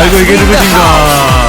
아이고 이게 누구신가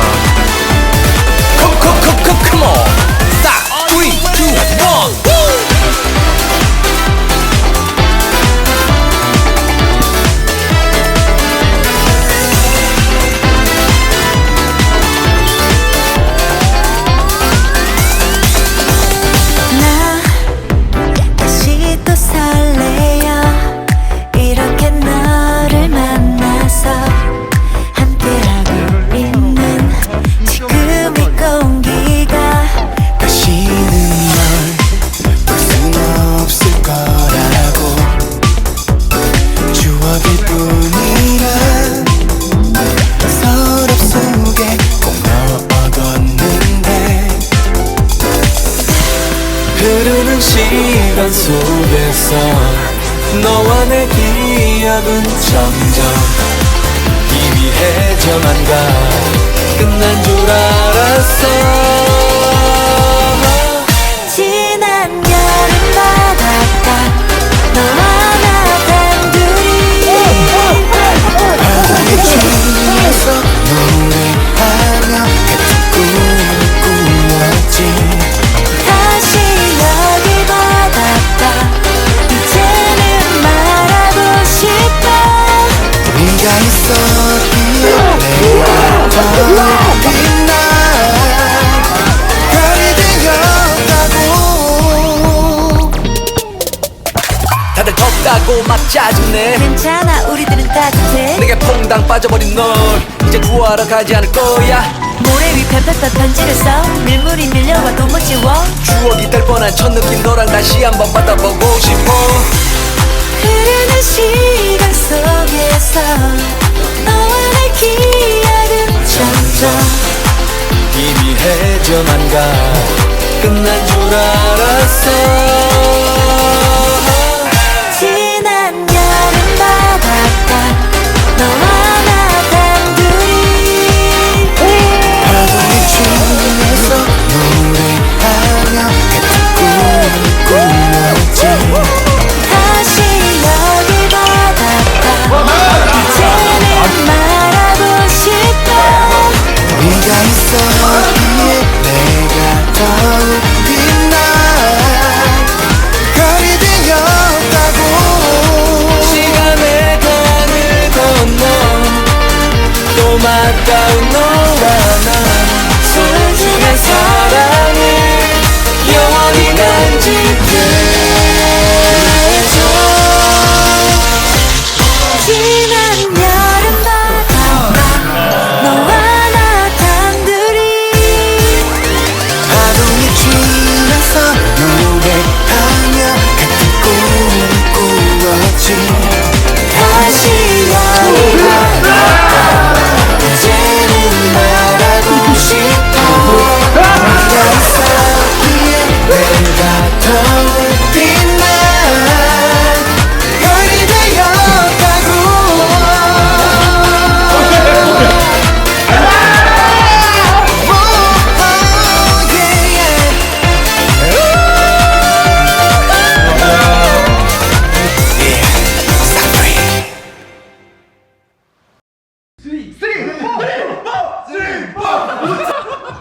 시간 속에서 너와 내 기억은 점점 희미해져만 가 끝난 줄 알았어 짜증내. 괜찮아 우리들은 따뜻해. 내게 퐁당 빠져버린 널 이제 구하러 가지 않을 거야. 모래 위 펴펴펴 편지를 써 밀물이 밀려와도 못 지워. 추억이 될 뻔한 첫 느낌 너랑 다시 한번 받아보고 싶어. 흐르는 시간 속에서 너와 내 기억은 점점 희미해져만 가 끝난 줄 알았어 down